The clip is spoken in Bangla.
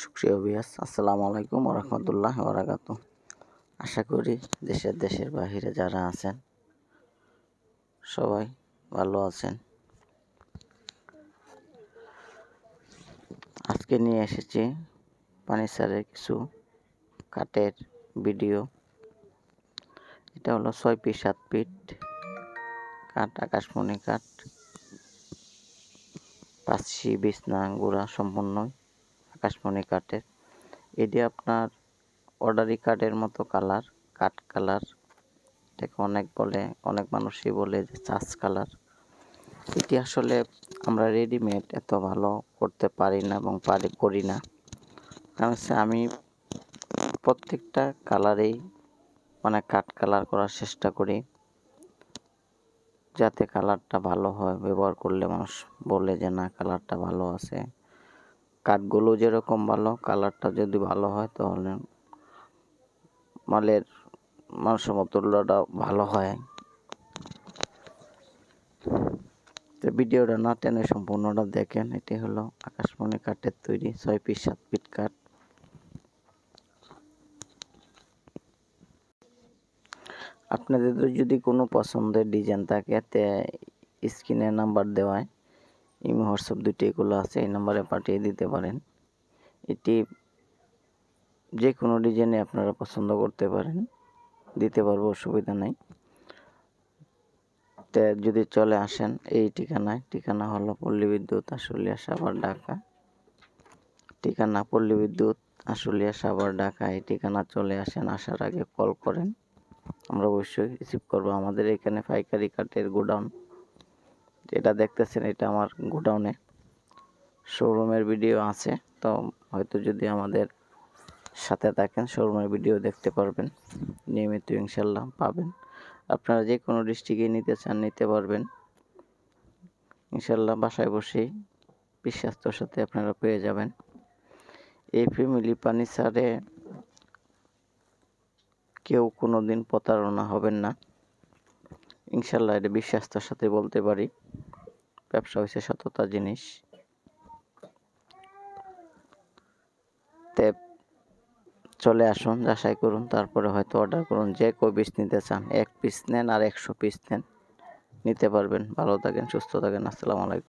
সুপ্রিয় বিয়াস আসসালামু আলাইকুম রহমতুল্লাহ বারাকাত আশা করি দেশের দেশের বাহিরে যারা আছেন, সবাই ভালো আছেন। আজকে নিয়ে এসেছি পানিসারের কিছু কাঠের ভিডিও। এটা হলো ছয় পিস, সাত ফিট কাঠ, আকাশমণি কাঠ, পাঁচশি বিছনা গুঁড়া সম্পূর্ণই। আকাশমণি কাঠের। এটি আপনার অর্ডারি কাঠের মতো কালার, কাঠ কালার। এটাকে অনেক বলে, অনেক মানুষই বলে যে চাষ কালার। এটি আসলে আমরা রেডিমেড এত ভালো করতে পারি না এবং পারি, করি না। কারণ হচ্ছে আমি প্রত্যেকটা কালারেই মানে কাঠ কালার করার চেষ্টা করি। যাতে কালারটা ভালো হয়, ব্যবহার করলে মানুষ বলে যে না, কালারটা ভালো আছে। কাঠগুলো যেরকম ভালো, কালারটা যদি ভালো হয় তাহলে মালের মানসম্মতুল্যটা ভালো হয়। তো ভিডিওটা না টেনে সম্পূর্ণটা দেখেন, এটি হলো আকাশমণি কাঠের তৈরি ছয় পিস সাত পিট কাঠ। আপনাদের যদি কোনো পছন্দের ডিজাইন থাকে, তে স্ক্রিনে নাম্বার দেওয়ায় ইমো হোয়াটসঅ্যাপ দুটি এগুলো আছে, এই নাম্বারে পাঠিয়ে দিতে পারেন। এটি যে কোনো ডিজাইনে আপনারা পছন্দ করতে পারেন, দিতে পারব, অসুবিধা নেই। যদি চলে আসেন, এই ঠিকানায়, ঠিকানা হলো পল্লী বিদ্যুৎ আশুলিয়া সাভার, ঢাকা। ঠিকানা পল্লী বিদ্যুৎ আশুলিয়া সাভার, ঢাকা, এই ঠিকানা চলে আসেন, আসার আগে কল করেন। আমরা অবশ্যই রিসিভ করব। আমাদের এখানে পাইকারি কাঠের গোডাউন। যেটা দেখতেছেন, এটা আমার গোডাউনে শোরুমের ভিডিও আছে। তো হয়তো যদি আমাদের সাথে থাকেন শোরুমের ভিডিও দেখতে পারবেন। নিয়মিত ইনশাল্লাহ পাবেন। আপনারা যে কোনো ডিস্ট্রিক্টে নিতে চান, নিতে পারবেন। ইনশাল্লাহ বাসায় বসেই বিশ্বাস্তর সাথে আপনারা পেয়ে যাবেন। এই ফ্যামিলি ফার্নিচারে কেউ কোনো দিন প্রতারণা হবেন না। ইনশাল্লাহ এটা বিশ্বাস্তর সাথে বলতে পারি। ব্যবসা হচ্ছে সততা জিনিস। চলে আসুন, যাচাই করুন, তারপরে হয়তো অর্ডার করুন। যে কই পিস নিতে চান, এক পিস নেন আর একশো পিস নেন। নিতে পারবেন। ভালো থাকেন, সুস্থ থাকেন। আসসালামু আলাইকুম।